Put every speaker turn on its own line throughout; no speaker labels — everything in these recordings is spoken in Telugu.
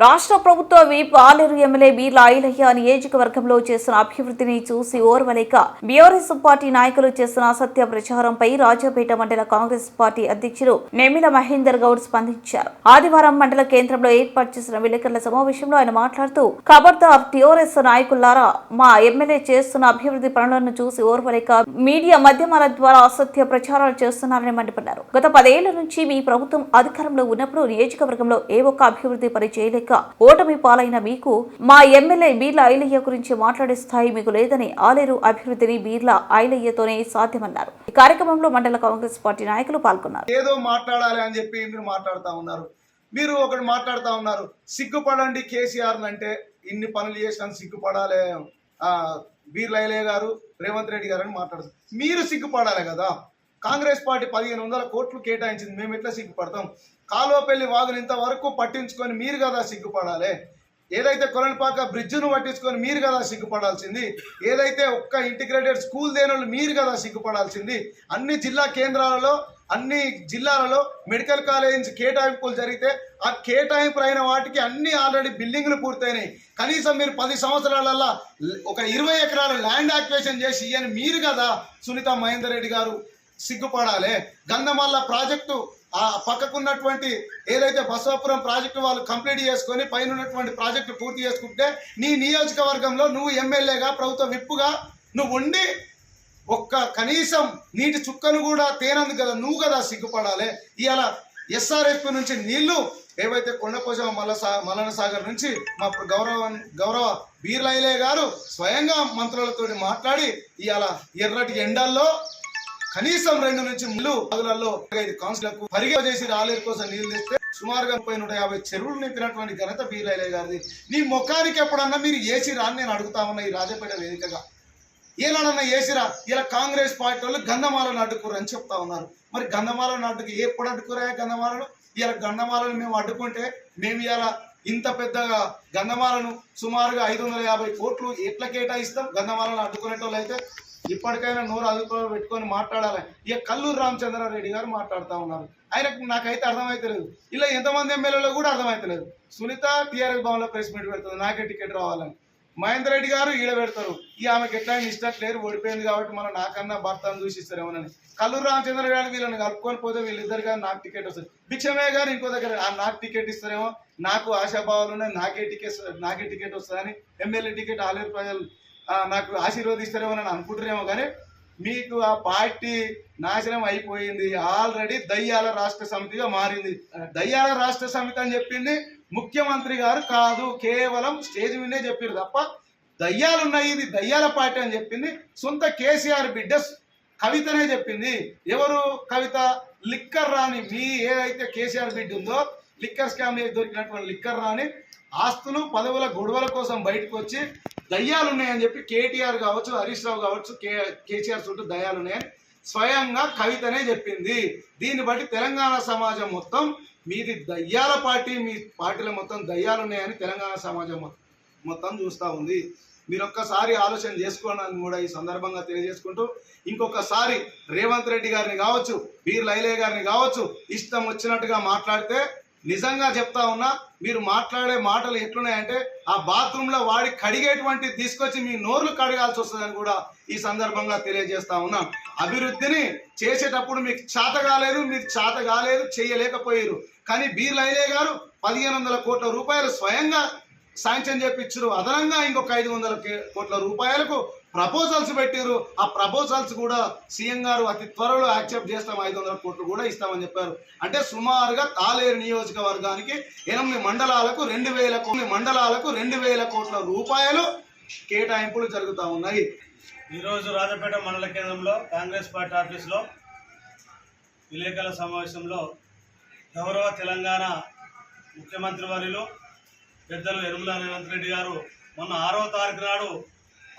రాష్ట్ర ప్రభుత్వ వీప్ ఆలేరు ఎమ్మెల్యే బీర్ల ఐలయ్య నియోజకవర్గంలో చేసిన అభివృద్ధిని చూసి ఓర్వలేక బీఆర్ఎస్ పార్టీ నాయకులు చేస్తున్న అసత్య ప్రచారంపై రాజాపేట మండల కాంగ్రెస్ పార్టీ అధ్యక్షులు నెమిల మహేందర్ గౌడ్ స్పందించారు. ఆదివారం మండల కేంద్రంలో ఏర్పాటు చేసిన విలేకరుల సమావేశంలో ఆయన మాట్లాడుతూ ఖబర్దార్ టీఆర్ఎస్ నాయకులారా మా ఎమ్మెల్యే చేస్తున్న అభివృద్ధి పనులను చూసి ఓర్వలేక మీడియా మాధ్యమాల ద్వారా అసత్య ప్రచారాలు చేస్తున్నారని మండిపడ్డారు. గత పదేళ్ళ నుంచి మీ ప్రభుత్వం అధికారంలో ఉన్నప్పుడు నియోజకవర్గంలో ఏ ఒక్క అభివృద్ధి పని చేయలేక ఓటమి పాలైన మీకు మా ఎమ్మెల్యే బీర్ల ఐలయ్య గురించి మాట్లాడే స్థాయి మీకు లేదని ఆలేరు అభివృద్ధిని బీర్ల ఐలయ్యతోనే సాధ్యమన్నారు. ఈ కార్యక్రమంలో మండల కాంగ్రెస్ పార్టీ నాయకులు పాల్గొన్నారు.
ఏదో మాట్లాడాలి అని చెప్పి మీరు మాట్లాడుతూ ఉన్నారు. మీరు ఒకటి మాట్లాడుతూ ఉన్నారు. సిగ్గుపడండి కేసీఆర్ అంటే ఇన్ని పనులు చేసినాను సిగ్గుపడాలి బీర్ల ఐలయ్య గారు రేవంత్ రెడ్డి గారు అని మాట్లాడుతారు. మీరు సిగ్గుపడాలి కదా. కాంగ్రెస్ పార్టీ పదిహేను వందల కోట్లు కేటాయించింది. మేము ఎట్లా సిగ్గుపడతాం? కాలువపల్లి వాదులు ఇంతవరకు పట్టించుకొని మీరు కదా సిగ్గుపడాలి. ఏదైతే కొలనిపాక బ్రిడ్జ్ను పట్టించుకొని మీరు కదా సిగ్గుపడాల్సింది ఏదైతే ఒక్క ఇంటిగ్రేటెడ్ స్కూల్ దేని మీరు కదా సిగ్గుపడాల్సింది అన్ని జిల్లా కేంద్రాలలో అన్ని జిల్లాలలో మెడికల్ కాలేజ్ కేటాయింపులు జరిగితే ఆ కేటాయింపులు అయిన వాటికి అన్ని ఆల్రెడీ బిల్డింగ్లు పూర్తయినాయి. కనీసం మీరు పది సంవత్సరాలల్లా ఒక ఇరవై ఎకరాల ల్యాండ్ యాక్వేషన్ చేసి ఇవని మీరు కదా సునీత మహేందర్ రెడ్డి గారు సిగ్గుపడాలి. గంధమల్ల ప్రాజెక్టు ఆ పక్కకున్నటువంటి ఏదైతే బసవాపురం ప్రాజెక్టు వాళ్ళు కంప్లీట్ చేసుకొని పైన ఉన్నటువంటి ప్రాజెక్టు పూర్తి చేసుకుంటే నీ నియోజకవర్గంలో నువ్వు ఎమ్మెల్యేగా ప్రభుత్వ విప్పుగా నువ్వు ఉండి ఒక్క కనీసం నీటి చుక్కను కూడా తేనందు కదా నువ్వు కదా సిగ్గుపడాలి. ఇవాళ ఎస్ఆర్ఎఫ్ నుంచి నీళ్ళు ఏవైతే కొండపోజమ మల్ల మల్లన సాగర్ నుంచి మా గౌరవ గౌరవ బీర్లైలే గారు స్వయంగా మంత్రులతో మాట్లాడి ఇవాళ ఎర్రటి ఎండల్లో కనీసం రెండు నుంచి మూడు పగులలో ఐదు కౌన్సిలకు చేసి రాలేరు కోసం నీళ్ళు తెస్తే సుమారుగా ముప్పై నూట యాభై చెరువులు నింపినటువంటి ఘనత బీర్లైలే గారిది. నీ ముఖానికి ఎప్పుడన్నా మీరు ఏసీ రాని నేను అడుగుతా ఉన్నా ఈ రాజపేట వేదికగా. ఏలాడన్నా ఏసిరా ఇలా కాంగ్రెస్ పార్టీ వాళ్ళు గంధమాలను అడ్డుకోరు అని చెప్తా ఉన్నారు. మరి గంధమాలను అడ్డుకు ఎప్పుడు అడ్డుకోరా గంధమాలను ఇలా గంధమాలను మేము అడ్డుకుంటే మేము ఇలా ఇంత పెద్దగా గంధమాలను సుమారుగా ఐదు వందల యాభై కోట్లు ఎట్లా కేటాయిస్తాం? గంధమాలను అడ్డుకునేటోళ్ళు అయితే ఇప్పటికైనా నోరు అదుపులో పెట్టుకొని మాట్లాడాలి. ఇక కల్లూరు రామచంద్రారెడ్డి గారు మాట్లాడుతూ ఉన్నారు. ఆయనకు నాకైతే అర్థమైతలేదు. ఇలా ఎంతమంది ఎమ్మెల్యేలో కూడా అర్థమైతలేదు. సునీత టీఆర్ఎస్ భవన్లో ప్రెస్ మీట్ పెడుతుంది. నాకే టికెట్ రావాలని. మహేందర్ రెడ్డి గారు ఈడ పెడతారు. ఈ ఆమెకి ఎట్లా ఇష్టం లేరు ఓడిపోయింది కాబట్టి మనం నాకన్నా భర్తను దూషిస్తారేమోనని. కల్లూరు రామచంద్ర గారు వీళ్ళని కలుపుకొని పోతే వీళ్ళిద్దరు కానీ నాకు టికెట్ వస్తుంది భిక్షమయ్య గారు ఇంకో దగ్గర "ఆ, నాకు టికెట్ ఇస్తారేమో? నాకు ఆశాభావాలు ఉన్నాయి నాకే టికెట్ నాకే టికెట్ వస్తుందని. ఎమ్మెల్యే టికెట్ ఆలేరు ప్రజలు. నాకు ఆశీర్వదిస్తారేమో అని అనుకుంటున్నారేమో కానీ మీకు ఆ పార్టీ నాశనం అయిపోయింది. ఆల్రెడీ దయ్యాల రాష్ట్ర సమితిగా మారింది. దయ్యాల రాష్ట్ర సమితి అని చెప్పింది ముఖ్యమంత్రి గారు కాదు కేవలం స్టేజ్ మీదే చెప్పారు తప్ప దయ్యాలు ఉన్నాయి ఇది దయ్యాల పార్టీ అని చెప్పింది. సొంత కేసీఆర్ బిడ్డ కవితనే చెప్పింది. ఎవరు కవిత? లిక్కర్ రాని మీ ఏదైతే కేసీఆర్ బిడ్డ ఉందో లిక్కర్ స్కామ్ దొరికినటువంటి లిక్కర్ రాని ఆస్తులు పదవుల గొడవల కోసం బయటకు వచ్చి దయ్యాలు ఉన్నాయని చెప్పి కేటీఆర్ కావచ్చు హరీష్ రావు కావచ్చు కే కేసీఆర్ చుట్టూ దయ్యాలు ఉన్నాయని స్వయంగా కవితనే చెప్పింది. దీన్ని బట్టి తెలంగాణ సమాజం మొత్తం మీది దయ్యాల పార్టీ మీ పార్టీలో మొత్తం దయ్యాలు ఉన్నాయని తెలంగాణ సమాజం మొత్తం చూస్తూ ఉంది. మీరు ఒక్కసారి ఆలోచన చేసుకోవాలని కూడా ఈ సందర్భంగా తెలియజేసుకుంటూ ఇంకొకసారి రేవంత్ రెడ్డి గారిని కావచ్చు బీర్ లైలే గారిని కావచ్చు ఇష్టం వచ్చినట్టుగా మాట్లాడితే నిజంగా చెప్తా ఉన్నా మీరు మాట్లాడే మాటలు ఎట్లున్నాయంటే ఆ బాత్రూంలో వాడి కడిగేటువంటి తీసుకొచ్చి మీ నోర్లు కడగాల్సి వస్తుందని కూడా ఈ సందర్భంగా తెలియజేస్తా ఉన్నాం. అభివృద్ధిని చేసేటప్పుడు మీకు చేత కాలేదు మీరు చేత కాలేదు చేయలేకపోయారు. కానీ బీర్లైలే గారు పదిహేను వందల కోట్ల రూపాయలు స్వయంగా శాంక్షన్ చేపించారు. అదనంగా ఇంకొక ఐదు వందల కోట్ల రూపాయలకు ప్రపోజల్స్ పెట్టారు ఆ ప్రపోజల్స్ కూడా సీఎం గారు అతి త్వరలో యాక్సెప్ట్ చేస్తాం. ఐదు వందల కోట్లు కూడా ఇస్తామని చెప్పారు. అంటే సుమారుగా తాలేరు నియోజకవర్గానికి ఎనిమిది మండలాలకు రెండు వేల కో- మండలాలకు రెండు వేల కోట్ల రూపాయలు కేటాయింపులు జరుగుతూ ఉన్నాయి.
ఈరోజు రాజపేట మండల కేంద్రంలో కాంగ్రెస్ పార్టీ ఆఫీస్లో విలేకరుల సమావేశంలో గౌరవ తెలంగాణ ముఖ్యమంత్రి వర్యులు పెద్దలు యనుమల రేవంత్ రెడ్డి గారు మొన్న ఆరో తారీఖు నాడు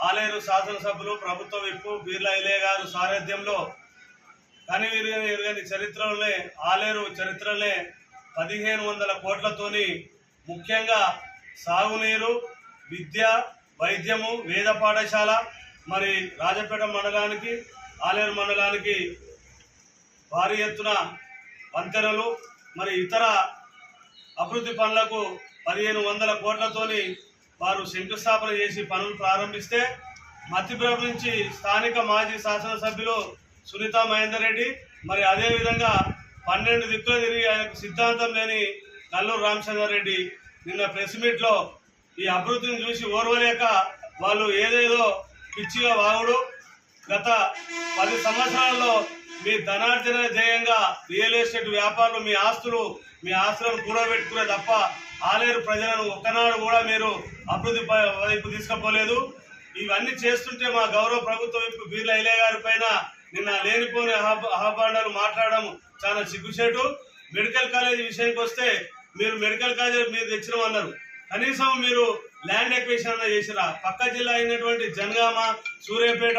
ఆలేరు శాసనసభ్యులు ప్రభుత్వ విప్పు బీర్ల ఇలే గారు సారథ్యంలో కని విరిగని ఎరుగని చరిత్రలోనే ఆలేరు చరిత్రలే పదిహేను వందల కోట్లతోని ముఖ్యంగా సాగునీరు విద్య వైద్యము వేద పాఠశాల మరి రాజపేట మండలానికి ఆలేరు మండలానికి భారీ ఎత్తున వంతెనలు మరి ఇతర అభివృద్ధి పనులకు పదిహేను వందల కోట్లతోని వారు శంకుస్థాపన చేసి పనులు ప్రారంభిస్తే మధ్యప్రభు నుంచి స్థానిక మాజీ శాసనసభ్యులు సునీత మహేందర్ రెడ్డి మరి అదేవిధంగా పన్నెండు దిక్కులు తిరిగి ఆయనకు సిద్ధాంతం లేని నల్లూరు రామచంద్ర రెడ్డి నిన్న ప్రెస్ మీట్లో ఈ అభివృద్ధిని చూసి ఓర్వలేక వాళ్ళు ఏదేదో పిచ్చిగా వాగుడు. గత పది సంవత్సరాల్లో మీ ధనార్జన ధ్యేయంగా రియల్ ఎస్టేట్ వ్యాపారులు మీ ఆస్తులు మీ ఆస్తులను కూడబెట్టుకునే తప్ప ఆలేరు ప్రజలను ఒక్కనాడు కూడా మీరు అభివృద్ధి వైపు తీసుకుపోలేదు. ఇవన్నీ చేస్తుంటే మా గౌరవ ప్రభుత్వ వైపు బీర్ల ఇలే గారి పైన నిన్న లేనిపోని అహ- మాట్లాడడం చాలా సిగ్గుచేటు. మెడికల్ కాలేజ్ విషయానికి వస్తే మీరు మెడికల్ కాలేజ్ మీరు తెచ్చినామన్నారు కనీసం మీరు ల్యాండ్ ఎక్వేషన్ అన్న చేసిరా. పక్క జిల్లా అయినటువంటి జనగామ సూర్యాపేట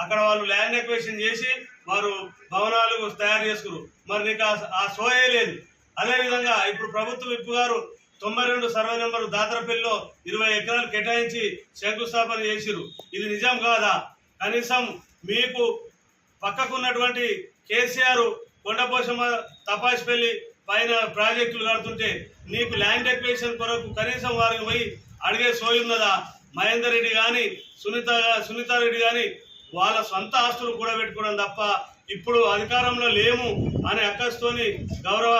అక్కడ వాళ్ళు ల్యాండ్ ఎక్వేషన్ చేసి వారు భవనాలు తయారు చేసుకున్నారు మరి నీకు ఆ- ఆ సోయే లేదు. అదేవిధంగా ఇప్పుడు ప్రభుత్వ విప్పు గారు తొంభై రెండు సర్వే నెంబర్ దాతరపల్లిలో ఇరవై ఎకరాలు కేటాయించి శంకుస్థాపన చేసిరు ఇది నిజం కాదా? కనీసం మీకు పక్కకున్నటువంటి కేసీఆర్ కొండపోషమ్మ తపాసిపల్లి పైన ప్రాజెక్టులు కడుతుంటే నీకు ల్యాండ్ ఎక్వేషన్ కొరకు కనీసం వారికి పోయి అడిగే సోయి మహేందర్ రెడ్డి కానీ సునీత సునీత రెడ్డి కానీ వాళ్ళ సొంత ఆస్తులు కూడా పెట్టుకోవడం తప్ప ఇప్పుడు అధికారంలో లేము అనే అక్కస్తోని గౌరవ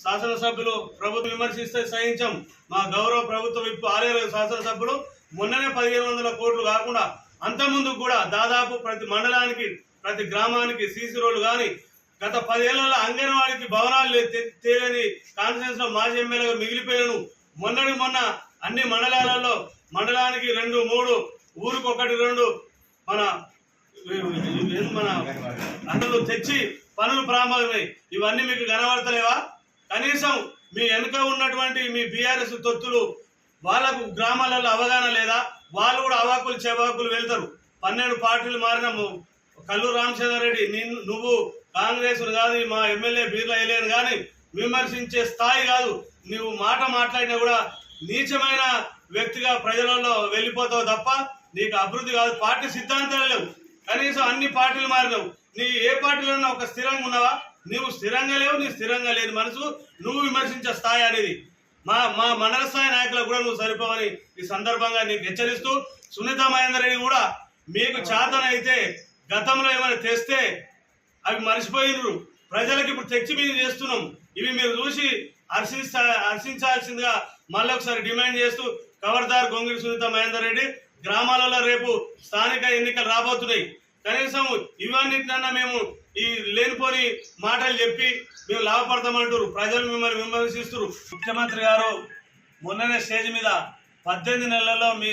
శాసనసభ్యులు ప్రభుత్వం విమర్శిస్తే సహించం. మా గౌరవ ప్రభుత్వ విప్పు ఆలయ శాసనసభ్యులు. మొన్ననే పదిహేను వందల కోట్లు కాకుండా అంతకుముందు కూడా దాదాపు ప్రతి మండలానికి ప్రతి గ్రామానికి సీసీ రోడ్లు కానీ గత పదేళ్ళలో అంగన్వాడికి భవనాలు తేలని కాన్ఫరెన్స్లో మాజీ ఎమ్మెల్యేగా మిగిలిపోయాను మొన్నటి మొన్న అన్ని మండలాలలో మండలానికి రెండు మూడు ఊరికి ఒకటి రెండు మన మన అందరూ తెచ్చి పనులు ప్రారంభమై ఇవన్నీ మీకు కనబడతలేవా? కనీసం మీ వెనుక ఉన్నటువంటి మీ బీఆర్ఎస్ తొత్తులు వాళ్ళకు గ్రామాలలో అవగాహన లేదా? వాళ్ళు కూడా అవాకులు చెవాకులు వెళ్తారు. పన్నెండు పార్టీలు మారిన కల్లు కల్లూరు రామచంద్రారెడ్డి నిన్ను నువ్వు కాంగ్రెస్ కాదు మా ఎమ్మెల్యే బీర్లా వేయలేను కానీ విమర్శించే స్థాయి కాదు. నువ్వు మాట మాట్లాడినా కూడా నీచమైన వ్యక్తిగా ప్రజలలో వెళ్ళిపోతావు తప్ప నీకు అభివృద్ధి కాదు. పార్టీ సిద్ధాంతాలు లేవు. కనీసం అన్ని పార్టీలు మారినావు. నీ ఏ పార్టీలో ఒక స్థిరంగా ఉన్నావా? నువ్వు స్థిరంగా లేవు నీ స్థిరంగా లేని మనసు నువ్వు విమర్శించే స్థాయి అనేది. మా మా మండల స్థాయి నాయకులకు కూడా నువ్వు సరిపోవని ఈ సందర్భంగా నీకు హెచ్చరిస్తూ సునీత మహేందర్ రెడ్డి కూడా మీకు చేతనైతే గతంలో ఏమైనా తెస్తే అవి మర్చిపోయినరు. ప్రజలకు ఇప్పుడు తెచ్చి మేము చేస్తున్నాం. ఇవి మీరు చూసి హర్షిస్తా హర్షించాల్సిందిగా మళ్ళీ ఒకసారి డిమాండ్ చేస్తూ కవర్దార్ గొంగిరి సునీత మహేందర్ రెడ్డి గ్రామాలలో రేపు స్థానిక ఎన్నికలు రాబోతున్నాయి. కనీసం ఇవన్నిటినన్నా మేము ఈ లేనిపోని మాటలు చెప్పి మేము లాభపడతామంటారు ప్రజలు మిమ్మల్ని విమర్శిస్తారు ముఖ్యమంత్రి గారు మొన్ననే స్టేజ్ మీద పద్దెనిమిది నెలల్లో మీ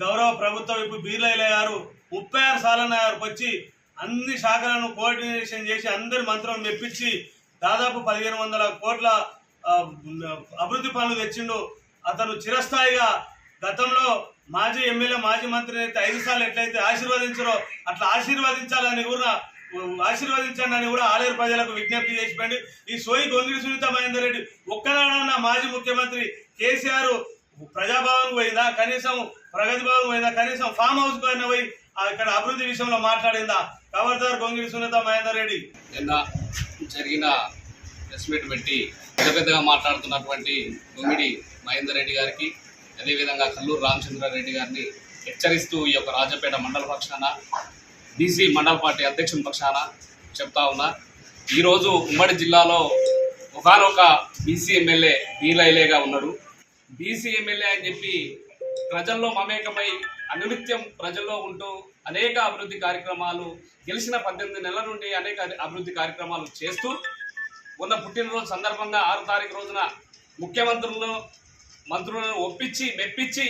గౌరవ ప్రభుత్వం ఇప్పుడు బీర్లయ్య గారు ముప్పై ఆరు సాలన్న గారికి వచ్చి అన్ని శాఖలను కోఆర్డినేషన్ చేసి అందరి మంత్రం మెప్పించి దాదాపు పదిహేను వందల కోట్ల అభివృద్ధి పనులు తెచ్చిండు. అతను చిరస్థాయిగా గతంలో మాజీ ఎమ్మెల్యే మాజీ మంత్రి అయితే ఐదు సార్లు ఎట్లయితే ఆశీర్వదించారో అట్లా ఆశీర్వదించాలని కూడా ఆశీర్వదించండి అని కూడా ఆలేరు ప్రజలకు విజ్ఞప్తి చేసిపోయింది ఈ సోయి గొంగిడి సునీత మహేందర్ రెడ్డి ఒక్కనాడన్న మాజీ ముఖ్యమంత్రి కేసీఆర్ ప్రజాభవన్ పోయిందా? కనీసం ప్రగతి భవన్ పోయిందా? కనీసం ఫామ్ హౌస్ పైన పోయి ఆ ఇక్కడ అభివృద్ధి విషయంలో మాట్లాడిందా? ఖబర్దార్ గొంగిడి సునీత మహేందర్ రెడ్డి.
నిన్న జరిగిన ప్రెస్ మీట్ పెట్టి పెద్ద పెద్దగా మాట్లాడుతున్నటువంటి గొంగిడి మహేందర్ రెడ్డి గారికి అదేవిధంగా కల్లూరు రామచంద్రారెడ్డి గారిని హెచ్చరిస్తూ ఈ యొక్క రాజపేట మండల పక్షాన బీసీ మండల పార్టీ అధ్యక్షుని పక్షాన చెప్తా ఉన్నా. ఈరోజు ఉమ్మడి జిల్లాలో ఒకనొక బీసీ ఎమ్మెల్యే వీలైలేగా ఉన్నాడు. బీసీ ఎమ్మెల్యే అని చెప్పి ప్రజల్లో మమేకమై అనునిత్యం ప్రజల్లో ఉంటూ అనేక అభివృద్ధి కార్యక్రమాలు గెలిచిన పద్దెనిమిది నెలల నుండి అనేక అభివృద్ధి కార్యక్రమాలు చేస్తూ ఉన్న పుట్టినరోజు సందర్భంగా ఆరు తారీఖు రోజున ముఖ్యమంత్రులను మంత్రులను ఒప్పించి మెప్పించి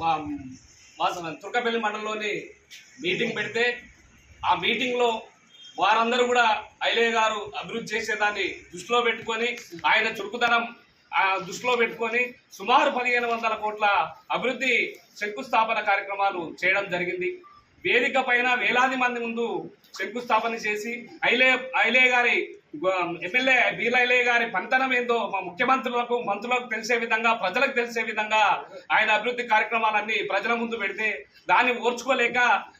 మా మా తుర్కపల్లి మండలంలోని మీటింగ్ పెడితే ఆ మీటింగ్లో వారందరూ కూడా ఐలే గారు అభివృద్ధి చేసేదాన్ని దృష్టిలో పెట్టుకొని ఆయన చురుకుదనం దృష్టిలో పెట్టుకొని సుమారు పదిహేను వందల కోట్ల అభివృద్ధి శంకుస్థాపన కార్యక్రమాలు చేయడం జరిగింది. వేదిక పైన వేలాది మంది ముందు శంకుస్థాపన చేసి ఐలే ఐలే గారి ఎమ్మెల్యే బీలైలే గారి పంతనం ఏందో మా ముఖ్యమంత్రులకు మంత్రులకు తెలిసే విధంగా ప్రజలకు తెలిసే విధంగా ఆయన అభివృద్ధి కార్యక్రమాలన్నీ ప్రజల ముందు పెడితే దాన్ని ఓర్చుకోలేక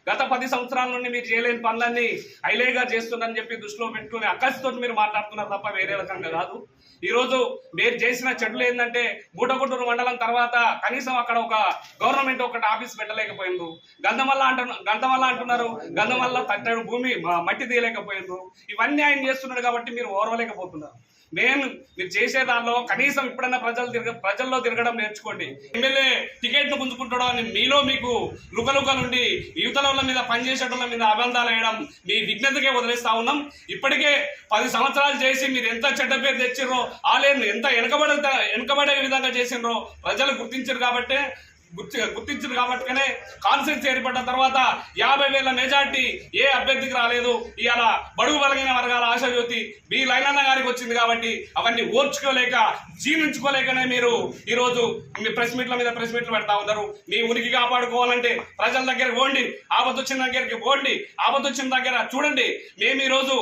గత పది సంవత్సరాల నుండి మీరు చేయలేని పనులన్నీ హైలైగా చేస్తున్నారని చెప్పి దృష్టిలో పెట్టుకుని అక్కసితో మీరు మాట్లాడుతున్నారు తప్ప వేరే రకంగా కాదు. ఈ రోజు మీరు చేసిన చెడులు ఏంటంటే మూటగుంటూరు మండలం తర్వాత కనీసం అక్కడ ఒక గవర్నమెంట్ ఒకటి ఆఫీస్ పెట్టలేకపోయిండ్రు. గంధమల్ల అంటున్నారు గంధమల్ల అంటున్నారు. గంధమల్ల తట్టడు భూమి మట్టి తీయలేకపోయిండ్రు. ఇవన్నీ ఆయన చేస్తున్నాడు కాబట్టి మీరు ఓర్వలేకపోతున్నారు. నేను మీరు చేసే దానిలో కనీసం ఇప్పుడన్నా ప్రజలు తిరగ ప్రజల్లో తిరగడం నేర్చుకోండి. ఎమ్మెల్యే టికెట్ను పుంజుకుంటాడో అని మీలో మీకు లుకలుకలుండి యువతల వాళ్ళ మీద పనిచేసేటోళ్ళ మీద అబంధాలు వేయడం మీ విజ్ఞతకే వదిలేస్తా ఉన్నాం. ఇప్పటికే పది సంవత్సరాలు చేసి మీరు ఎంత చెడ్డ పేరు తెచ్చిర్రో ఆలేను ఎంత వెనకబడే వెనకబడే విధంగా చేసిండ్రో ప్రజలు గుర్తించారు కాబట్టే గుర్తి గుర్తించింది కాబట్టినే కాన్ఫరెన్స్ ఏర్పడ్డ తర్వాత యాభై వేల మెజార్టీ ఏ అభ్యర్థికి రాలేదు. ఇవాళ బడుగు బలగిన వర్గాల ఆశాజ్యోతి బి లైనన్న గారికి వచ్చింది కాబట్టి అవన్నీ ఓర్చుకోలేక జీర్ణించుకోలేకనే మీరు ఈరోజు మీ ప్రెస్ మీట్ల మీద ప్రెస్ మీట్లు పెడతా ఉన్నారు. మీ ఉనికి కాపాడుకోవాలంటే ప్రజల దగ్గరికి పోండి ఆపద వచ్చిన దగ్గరికి పోండి ఆపద వచ్చిన దగ్గర చూడండి. మేము ఈరోజు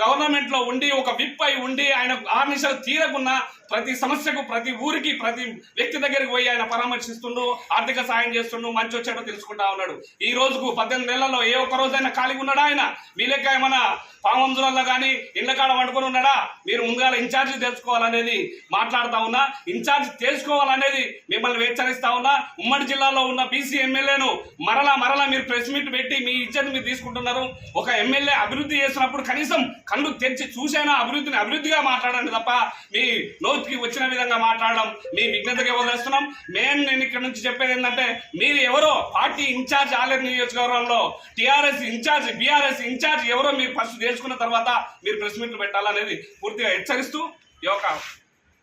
గవర్నమెంట్లో ఉండి ఒక విప్ అయి ఉండి ఆయన ఆమిషాలు తీరకున్నా ప్రతి సమస్యకు ప్రతి ఊరికి ప్రతి వ్యక్తి దగ్గరికి పోయి ఆయన పరామర్శిస్తుండు ఆర్థిక సాయం చేస్తుండు మంచి వచ్చాడో తెలుసుకుంటా ఉన్నాడు. ఈ రోజుకు పద్దెనిమిది నెలల్లో ఏ ఒక్క రోజైనా ఖాళీగా ఉన్నాడా ఆయన? మీ లెక్క ఏమైనా పామంజులలో కానీ ఇళ్ళ కాడ వండుకొని ఉన్నాడా? మీరు ముందుగా ఇన్ఛార్జ్ తెలుసుకోవాలనేది మాట్లాడుతా ఉన్నా ఇన్ఛార్జ్ తెలుసుకోవాలనేది మిమ్మల్ని హెచ్చరిస్తా ఉన్నా ఉమ్మడి జిల్లాలో ఉన్న బీసీ ఎమ్మెల్యేను మరలా మరలా మీరు ప్రెస్ మీట్ పెట్టి మీ ఇజ్జత్ మీరు తీసుకుంటున్నారు. ఒక ఎమ్మెల్యే అభివృద్ధి చేసినప్పుడు కనీసం కళ్ళు తెరిచి చూసైనా అభివృద్ధిని అభివృద్ధిగా మాట్లాడండి తప్ప మీ నో నోటికి వచ్చిన విధంగా మాట్లాడడం మీ విజ్ఞతకి వదిలేస్తున్నాం. మేము నేను ఇక్కడ నుంచి చెప్పేది ఏంటంటే మీరు ఎవరో పార్టీ ఇన్ఛార్జ్ ఆలేరు నియోజకవర్గంలో టీఆర్ఎస్ ఇన్ఛార్జ్ బీఆర్ఎస్ ఇన్ఛార్జ్ ఎవరో మీరు ఫస్ట్ తెలుసుకున్న తర్వాత మీరు ప్రెస్ మీట్లు పెట్టాలనేది పూర్తిగా హెచ్చరిస్తూ ఈ యొక్క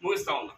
ముగిస్తా ఉన్నాం.